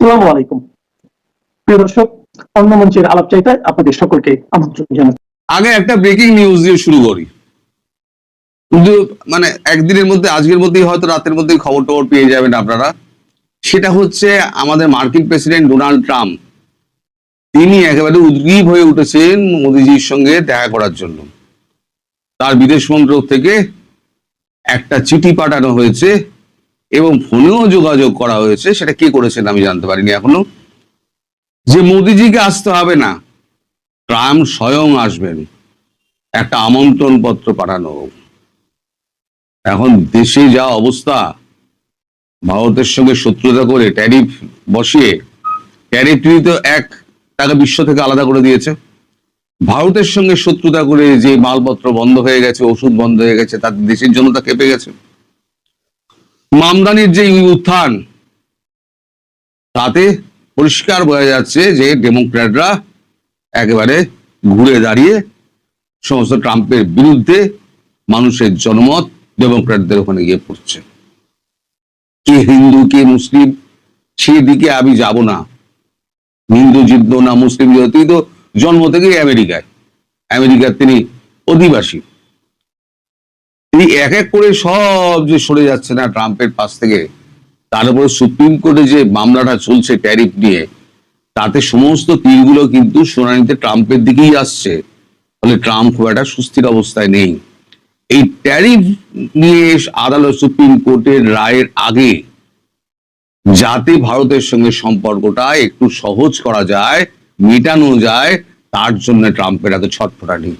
আসসালামু আলাইকুম। প্রিয় দর্শক, অন্য মঞ্চের আলাপ চাইতায় আপনাদের সকলকে আমন্ত্রণ জানাচ্ছি আগে একটা ব্রেকিং নিউজ দিয়ে শুরু করি। কিন্তু মানে একদিনের মধ্যে, আজকের মধ্যেই হয়তো রাতের মধ্যেই খবর টবর পেয়ে যাবেন আপনারা। সেটা হচ্ছে আমাদের মার্কিন প্রেসিডেন্ট ডোনাল্ড ট্রাম্প। তিনি একেবারে উদ্গ্রীব হয়ে উঠেছেন মোদিজির সঙ্গে দেখা করার জন্য। তার বিদেশ মন্ত্রক থেকে একটা চিঠি পাঠানো হয়েছে। এবং ফোনেও যোগাযোগ করা হয়েছে, সেটা কে করেছেন আমি জানতে পারিনি এখনও। যে মোদিজিকে আসতে হবে না ট্রাম্প স্বয়ং আসবেন, একটা আমন্ত্রণ পত্র পাঠানো হোক। এখন দেশে যা অবস্থা, ভারতের সঙ্গে শত্রুতা করে ট্যারিফ বসিয়ে ট্যারিফ তো এক টাকা বিশ্ব থেকে আলাদা করে দিয়েছে। ভারতের সঙ্গে শত্রুতা করে যে মালপত্র বন্ধ হয়ে গেছে, ওষুধ বন্ধ হয়ে গেছে, তাতে দেশের জনতা কেঁপে গেছে। মামদানির যে উত্থান, তাতে পরিষ্কার বোঝা যাচ্ছে যে ডেমোক্র্যাটরা একেবারে ঘুরে দাঁড়িয়ে সমস্ত ট্রাম্পের বিরুদ্ধে মানুষের জনমত ডেমোক্র্যাটদের ওখানে গিয়ে পড়ছে। কে হিন্দু, কে মুসলিম, সেদিকে আমি যাব না। হিন্দু, জিদ্দ না মুসলিম জন্ম থেকেই আমেরিকায়। আমেরিকার তিনি অধিবাসী। তিনি এক এক করে সব যে সরে যাচ্ছে না ট্রাম্পের পাশ থেকে, তার উপরে সুপ্রিম কোর্টে যে মামলাটা চলছে ট্যারিফ নিয়ে, তাতে সমস্ত তীরগুলো কিন্তু শুনানিতে ট্রাম্পের দিকেই আসছে। ফলে ট্রাম্প খুব একটা সুস্থির অবস্থায় নেই। এই ট্যারিফ নিয়ে আদালত সুপ্রিম কোর্টের রায়ের আগে যাতে ভারতের সঙ্গে সম্পর্কটা একটু সহজ করা যায়, মেটানো যায়, তার জন্য ট্রাম্পের এত ছটফটানি।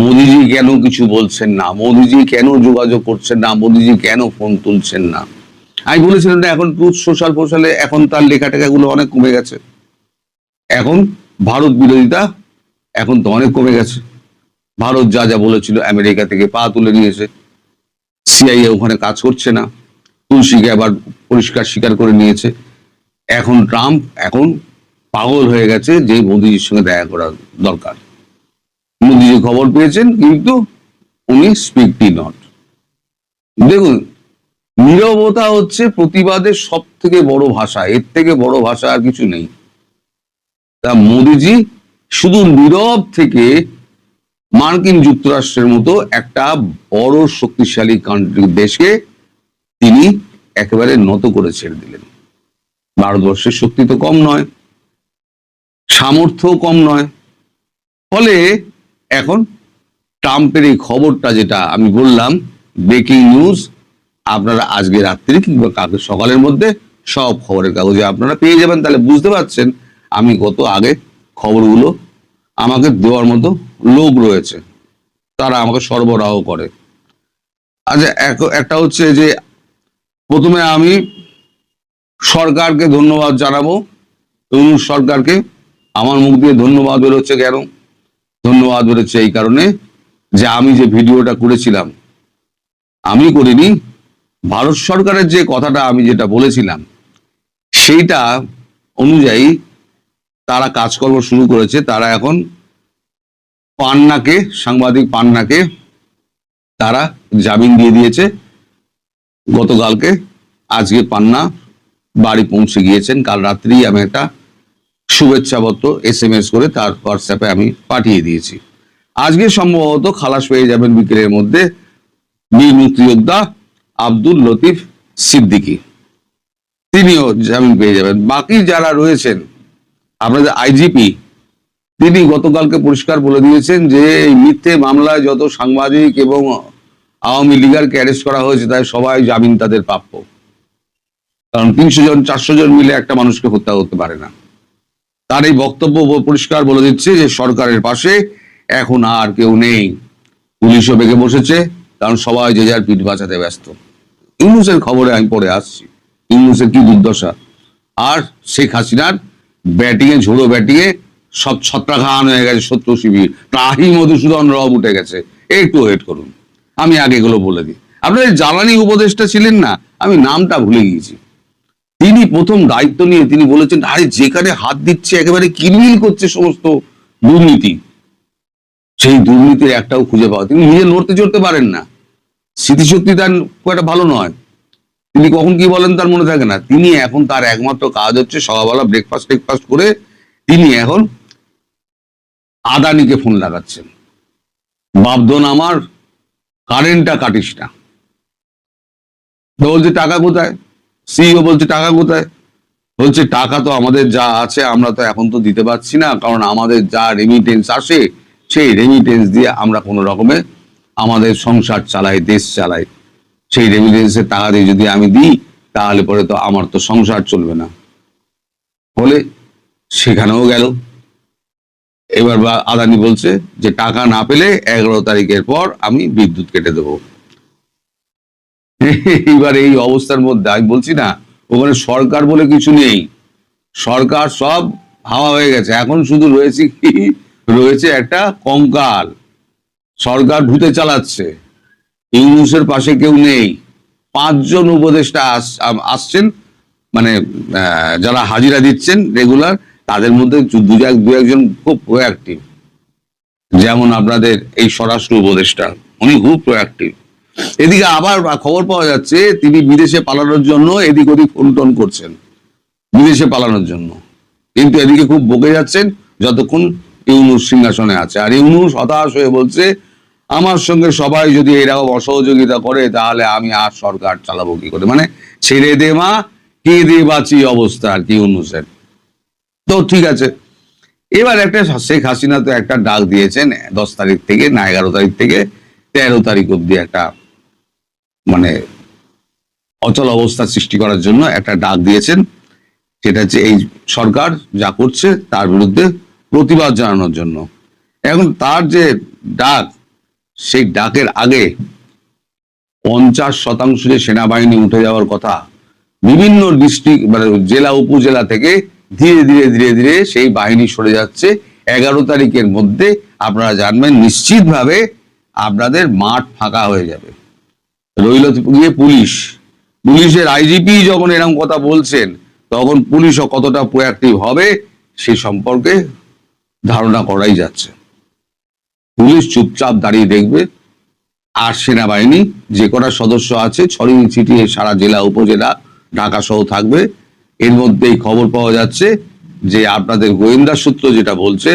মোদিজি কেন কিছু বলছেন না? মোদিজি কেন যোগাযোগ করছেন না? মোদিজি কেন ফোন তুলছেন না? আমি বলেছিলাম না, এখন ট্রুথ সোশ্যাল ফোশালে এখন তার লেখা টেখাগুলো অনেক কমে গেছে। এখন ভারত বিরোধিতা এখন তো অনেক কমে গেছে। ভারত যা যা বলেছিল আমেরিকা থেকে পা তুলে নিয়েছে। সিআইএ ওখানে কাজ করছে না। তুলসীকে আবার পরিষ্কার স্বীকার করে নিয়েছে। এখন ট্রাম্প এখন পাগল হয়ে গেছে যে মোদিজির সঙ্গে দেখা করা দরকার। মোদিজি খবর পেয়েছেন, কিন্তু উনি স্পিকটি নট দেখুন, নীরবতা হচ্ছে প্রতিবাদের সব থেকে বড় ভাষা, এর থেকে বড় ভাষা আর কিছু নেই। তা মোদিজি শুধু নীরব থেকে মার্কিন যুক্তরাষ্ট্রের মতো একটা বড় শক্তিশালী কান্ট্রি দেশকে তিনি একেবারে নত করে ছেড়ে দিলেন। ভারতবর্ষের শক্তি তো কম নয় সামর্থ্য কম নয়। ফলে এখন ট্রাম্পের এই খবরটা যেটা আমি বললাম ব্রেকিং নিউজ আপনারা আজকে রাত্রি কিংবা কালকে সকালের মধ্যে সব খবরের কাগজে আপনারা পেয়ে যাবেন। তাহলে বুঝতে পারছেন, আমি কত আগে খবরগুলো আমাকে দেওয়ার মতো লোক রয়েছে। তারা আমাকে সরবরাহ করে। আচ্ছা এক- একটা হচ্ছে যে প্রথমে আমি সরকারকে ধন্যবাদ জানাব। তরুণ সরকারকে আমার মুখ দিয়ে ধন্যবাদ বেরোচ্ছে কেন? ধন্যবাদ বেরোচ্ছে এই কারণে যে আমি যে ভিডিওটা করেছিলাম, আমি করিনি, ভারত সরকারের যে কথাটা আমি যেটা বলেছিলাম, সেইটা অনুযায়ী তারা কাজকর্ম শুরু করেছে, তারা এখন পান্নাকে, সাংবাদিক পান্নাকে তারা জামিন দিয়ে দিয়েছে। গতকালকে আজকে পান্না বাড়ি পৌঁছে গিয়েছেন, কাল রাত্রি আমি একটা শুভেচ্ছাপত্র এস এম এস করে তার হোয়াটসঅ্যাপে আমি পাঠিয়ে দিয়েছি। আজকে সম্ভবত খালাস পেয়ে যাবেন বিকেলের মধ্যে বীর মুক্তিযোদ্ধা আব্দুল লতিফ সিদ্দিকী। তিনিও জামিন পেয়ে যাবেন। বাকি যারা রয়েছেন, আপনাদের আইজিপি তিনি গতকালকে পরিষ্কার বলে দিয়েছেন যে এই মিথ্যে মামলায় যত সাংবাদিক এবং আওয়ামী লীগারকে অ্যারেস্ট করা হয়েছে, তাই সবাই জামিন তাদের প্রাপ্য। কারণ তিনশো জন, চারশো জন মিলে একটা মানুষকে হত্যা করতে পারে না। তার এই বক্তব্য পরিষ্কার বলে দিচ্ছে যে সরকারের পাশে এখন আর কেউ নেই। পুলিশও বেগে বসেছে, কারণ সবাই যে যার পিঠ বাঁচাতে ব্যস্ত। ইউনুসের খবরে আমি পড়ে আসছি। ইউনুসের কি দুর্দশা? আর শেখ হাসিনার ব্যাটিং এ ঝোড়ো ব্যাটিং এ সব ছত্রাখান হয়ে গেছে শত্রু শিবির। তাহি মধুসূদন রব উঠে গেছে। একটু ওয়েট করুন। আমি আগে এগুলো বলে দিই। আপনার জ্বালানি উপদেষ্টা ছিলেন না? আমি নামটা ভুলে গিয়েছি। তিনি প্রথম দায়িত্ব নিয়ে তিনি বলেছেন, আরে, যেখানে হাত দিচ্ছে, একেবারে কিলমিল করছে সমস্ত দুর্নীতি। সেই দুর্নীতির একটাও খুঁজে পাওয়া, তিনি নিজে লড়তে চড়তে পারেন না। স্মৃতিশক্তি তার খুব একটা ভালো নয়। তিনি কখন কি বলেন তার মনে থাকে না। তিনি এখন তার একমাত্র কাজ হচ্ছে সকালবেলা ব্রেকফাস্ট টেকফাস্ট করে তিনি এখন আদানিকে ফোন লাগাচ্ছেন। বাপদন আমার কারেন্টটা কাটিস না। বলছে, টাকা কোথায়? সিইও বলছে, টাকা কোথায়? বলছে, টাকা তো আমাদের যা আছে, আমরা তো এখন তো দিতে পারছি না, কারণ আমাদের যা রেমিটেন্স আসে, সেই রেমিটেন্স দিয়ে আমরা কোনো রকমে আমাদের সংসার চালাই, দেশ চালাই। সেই রেমিটেন্সের টাকা দিয়ে যদি আমি দিই, তাহলে পরে তো আমার তো সংসার চলবে না। ফলে সেখানেও গেল। এবার বা আদানি বলছে যে, টাকা না পেলে এগারো তারিখের পর আমি বিদ্যুৎ কেটে দেবো। এইবার এই অবস্থার মধ্যে, আমি বলছি না, ওখানে সরকার বলে কিছু নেই। সরকার সব হাওয়া হয়ে গেছে। এখন শুধু রয়েছে কি? রয়েছে একটা কঙ্কাল। সরকার ভূতে চালাচ্ছে। ইউনুসের পাশে কেউ নেই। পাঁচজন উপদেষ্টা আস- আসছেন। মানে যারা হাজিরা দিচ্ছেন রেগুলার, তাদের মধ্যে দু এক, দু, একজন খুব প্রোয়াক্টিভ যেমন আপনাদের এই স্বরাষ্ট্র উপদেষ্টা, উনি খুব প্রোয়াক্টিভ এদিকে আবার খবর পাওয়া যাচ্ছে, তিনি বিদেশে পালানোর জন্য এদিক ওদিক ফোন টোন করছেন। বিদেশে পালানোর জন্য। কিন্তু এদিকে খুব বকে যাচ্ছেন যতক্ষণ ইউনুস সিংহাসনে আছে। আর ইউনুস হতাশ হয়ে বলছে, আমার সঙ্গে সবাই যদি এরকম অসহযোগিতা করে, তাহলে আমি আর সরকার চালাবো কি করে? মানে ছেড়ে দে মা, কে দে বাঁচি অবস্থা আর কি ইউনুসের। তো ঠিক আছে। এবার একটা শেখ হাসিনা তো একটা ডাক দিয়েছেন, দশ তারিখ থেকে না এগারো তারিখ থেকে, তেরো তারিখ অব্দি একটা মানে অচল অবস্থা সৃষ্টি করার জন্য একটা ডাক দিয়েছেন। সেটা হচ্ছে এই সরকার যা করছে তার বিরুদ্ধে প্রতিবাদ জানানোর জন্য। এখন তার যে ডাক, সেই ডাকের আগে পঞ্চাশ শতাংশ যে সেনাবাহিনী উঠে যাওয়ার কথা, বিভিন্ন ডিস্ট্রিক্ট মানে জেলা উপজেলা থেকে ধীরে ধীরে ধীরে ধীরে সেই বাহিনী সরে যাচ্ছে। এগারো তারিখের মধ্যে আপনারা জানবেন, নিশ্চিতভাবে আপনাদের মাঠ ফাঁকা হয়ে যাবে। রইল গিয়ে পুলিশ। পুলিশের আইজিপি যখন এরকম কথা বলছেন, তখন পুলিশও কতটা প্রোয়াক্টিভ হবে সে সম্পর্কে ধারণা করাই যাচ্ছে। পুলিশ চুপচাপ দাঁড়িয়ে দেখবে, আর সেনাবাহিনী, যে কটা সদস্য আছে, ছড়িয়ে ছিটিয়ে সারা জেলা, উপজেলা, ঢাকা সহ থাকবে। এর মধ্যেই খবর পাওয়া যাচ্ছে যে আপনাদের গোয়েন্দা সূত্র যেটা বলছে,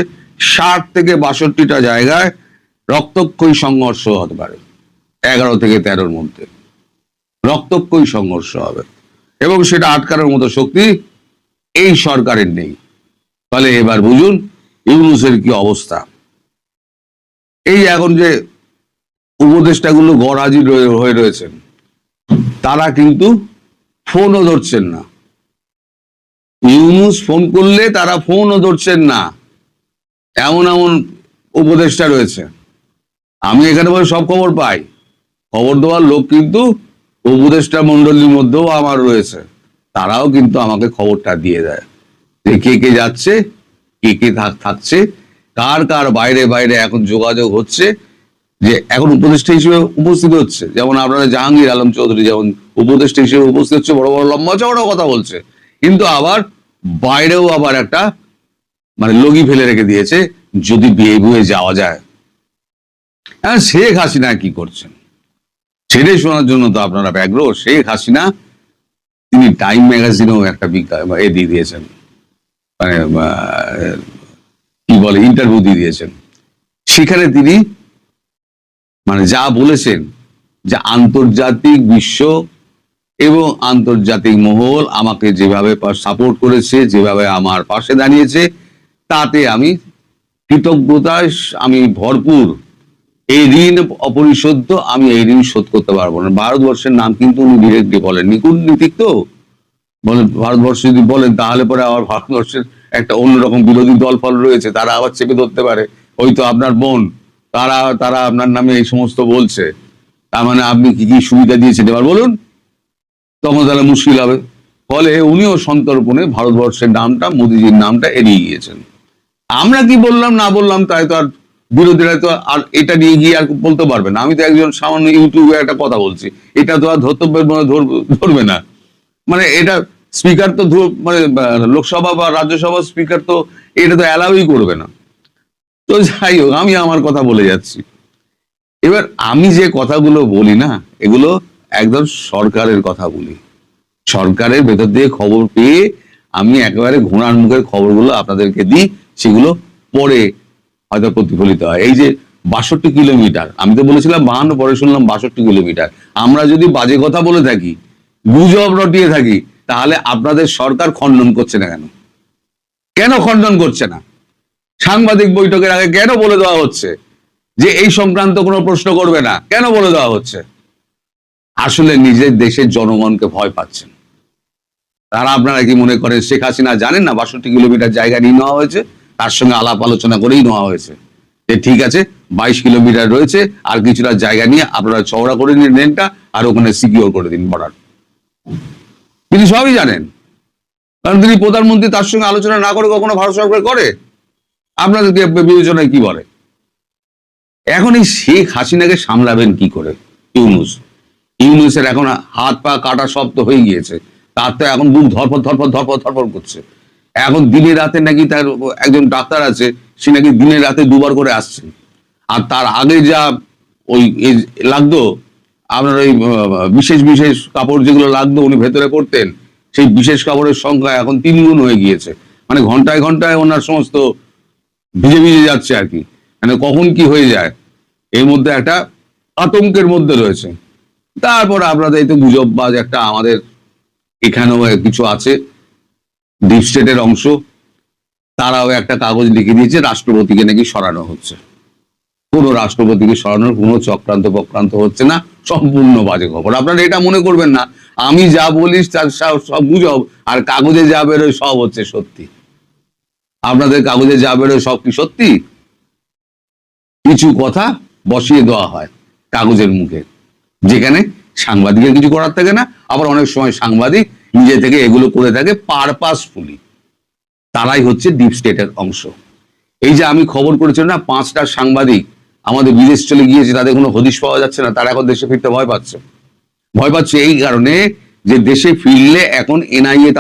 ষাট থেকে বাষট্টিটা জায়গায় রক্তক্ষয়ী সংঘর্ষ হতে পারে। এগারো থেকে তেরোর মধ্যে। রক্তক্ষয়ী সংঘর্ষ হবে। এবং সেটা আটকানোর মতো শক্তি এই সরকারের নেই। ফলে এবার বুঝুন ইউনুসের কি অবস্থা। এই এখন যে উপদেষ্টাগুলো গড় হাজির হয়ে রয়েছেন, তারা কিন্তু ফোনও ধরছেন না। ইউনুস ফোন করলে তারা ফোনও ধরছেন না। এমন এমন উপদেষ্টা রয়েছে। আমি এখানে বসে সব খবর পাই। খবর দেওয়ার লোক কিন্তু উপদেষ্টা মন্ডলীর মধ্যেও আমার রয়েছে। তারাও কিন্তু আমাকে খবরটা দিয়ে দেয় যে কে কে যাচ্ছে, কে কে থাক- থাকছে, কার কার বাইরে বাইরে এখন যোগাযোগ হচ্ছে, যে এখন উপদেষ্টা হিসেবে উপস্থিত হচ্ছে। যেমন আপনারা জাহাঙ্গীর আলম চৌধুরী যেমন উপদেষ্টা হিসেবে উপস্থিত হচ্ছে, বড় বড় লম্বা চওড়া কথা বলছে। কিন্তু আবার বাইরেও আবার একটা মানে লগি ফেলে রেখে দিয়েছে, যদি বিয়ে বুয়ে যাওয়া যায়। হ্যাঁ শেখ হাসিনা কি করছেন? ছেড়ে শোনার জন্য তো আপনারা ব্যগ্র। শেখ হাসিনা, তিনি টাইম ম্যাগাজিনেও একটা এ দিয়ে দিয়েছেন। মানে কি বলে, ইন্টারভিউ দিয়ে দিয়েছেন। সেখানে তিনি মানে যা বলেছেন, যে আন্তর্জাতিক বিশ্ব এবং আন্তর্জাতিক মহল আমাকে যেভাবে সাপোর্ট করেছে, যেভাবে আমার পাশে দাঁড়িয়েছে, তাতে আমি কৃতজ্ঞতায়, আমি ভরপুর এই ঋণ অপরিশোধ্য আমি এই ঋণ শোধ করতে পারব না। ভারতবর্ষের নাম কিন্তু উনি ডিরেক্টলি বলেননি কূটনীতিক তো? বলেন, ভারতবর্ষ যদি বলেন, তাহলে পরে আবার ভারতবর্ষের একটা অন্যরকম বিরোধী দল ফল রয়েছে। তারা আবার চেপে ধরতে পারে। ওই তো আপনার বোন। তারা তারা আপনার নামে এই সমস্ত বলছে। তার মানে আপনি কি কি সুবিধা দিয়েছেন এবার বলুন? তখন তাহলে মুশকিল হবে। ফলে উনিও সন্তর্পণে ভারতবর্ষের নামটা, মোদিজির নামটা এড়িয়ে গিয়েছেন। আমরা কি বললাম, না বললাম, তাই তো আর বিরোধীরা তো আর এটা নিয়ে গিয়ে আর বলতে পারবে না। আমি তো একজন সামান্য ইউটিউবে একটা কথা বলছি। এটা তো আর ধর্তব্যের মনে ধরবে না। মানে এটা স্পিকার তো মানে লোকসভা বা রাজ্যসভা স্পিকার তো এটা তো অ্যালাউই করবে না। তো যাই হোক, আমি আমার কথা বলে যাচ্ছি। এবার আমি যে কথাগুলো বলি না, এগুলো একদম সরকারের কথা বলি। সরকারের ভেতর দিয়ে খবর পেয়ে আমি একেবারে ঘোড়ার মুখের খবরগুলো আপনাদেরকে দিই, সেগুলো পরে হয়তো প্রতিফলিত হয়। এই যে বাষট্টি কিলোমিটার, আমি তো বলেছিলাম বাহান্ন, পরে শুনলাম বাষট্টি কিলোমিটার। আমরা যদি বাজে কথা বলে থাকি, গুজব রটিয়ে থাকি, তাহলে আপনাদের সরকার খণ্ডন করছে না কেন? কেন খণ্ডন করছে না? সাংবাদিক বৈঠকের আগে কেন বলে দেওয়া হচ্ছে? যে এই সংক্রান্ত কোনো প্রশ্ন করবে না, কেন বলে দেওয়া হচ্ছে? আসলে নিজের দেশের জনগণকে ভয় পাচ্ছেন। তারা আপনারা কি মনে করেন, শেখ হাসিনা জানেন না বাষট্টি কিলোমিটার জায়গা নিয়ে নেওয়া হয়েছে? তার সঙ্গে আলাপ আলোচনা করেই নেওয়া হয়েছে। যে ঠিক আছে, বাইশ কিলোমিটার রয়েছে, আর কিছুটা জায়গা নিয়ে আপনারা চওড়া করে নিন লেনটা আর ওখানে সিকিওর করে দিন বর্ডার। তিনি সবই জানেন, কারণ তিনি প্রধানমন্ত্রী, তার সঙ্গে আলোচনা না করে কখনো ভারত সরকার করে। আপনাদেরকে বিবেচনায় কি বলে? এখন এই শেখ হাসিনাকে সামলাবেন কি করে? ইউনুস। ইউনুসের এখন হাত পা কাটা শব্দ হয়ে গিয়েছে। তার তো এখন বুক ধরপর ধরপর ধরপর ধরপর করছে। এখন দিনে রাতে নাকি তার একজন ডাক্তার আছে, সে নাকি দিনে রাতে দুবার করে আসছে। আর তার আগে যা ওই লাগতো, আপনার ওই বিশেষ বিশেষ কাপড় যেগুলো লাগতো উনি ভেতরে করতেন, সেই বিশেষ কাপড়ের সংখ্যা এখন তিন গুণ হয়ে গিয়েছে। মানে ঘন্টায় ঘন্টায় ওনার সমস্ত ভিজে ভিজে যাচ্ছে আর কি। মানে কখন কি হয়ে যায়, এর মধ্যে একটা আতঙ্কের মধ্যে রয়েছে। তারপর আপনাদের এই তো গুজববাজ একটা আমাদের এখানেও কিছু আছে। ডিপ স্টেটের অংশ, তারাও একটা কাগজ লিখে দিয়েছে, রাষ্ট্রপতিকে নাকি সরানো হচ্ছে। কোনো রাষ্ট্রপতিকে সরানোর কোনো চক্রান্ত বক্রান্ত হচ্ছে না, সম্পূর্ণ বাজে খবর। আপনারা এটা মনে করবেন না, আমি যা বলিস তার সব গুজব, আর কাগজে যা বেরোয় সব হচ্ছে সত্যি। আপনাদের কাগজে যা বেরোয় সব কি সত্যি? কিছু কথা বসিয়ে দেওয়া হয় কাগজের মুখে, যেখানে সাংবাদিকের কিছু করার থাকে না, আবার অনেক সময় সাংবাদিক নিজে থেকে এগুলো করে থাকে পারপাসফুলি তারাই হচ্ছে ডিপ স্টেটের অংশ। এই যে আমি খবর করেছিলাম না, পাঁচটা সাংবাদিক আমাদের বিদেশ চলে গিয়েছে, তাদের কোনো হদিশ পাওয়া যাচ্ছে না, তারা এখন দেশে ফিরতে ভয় পাচ্ছে। ভয় পাচ্ছে এই কারণে যে দেশে ফিরলে এখন এনআইএ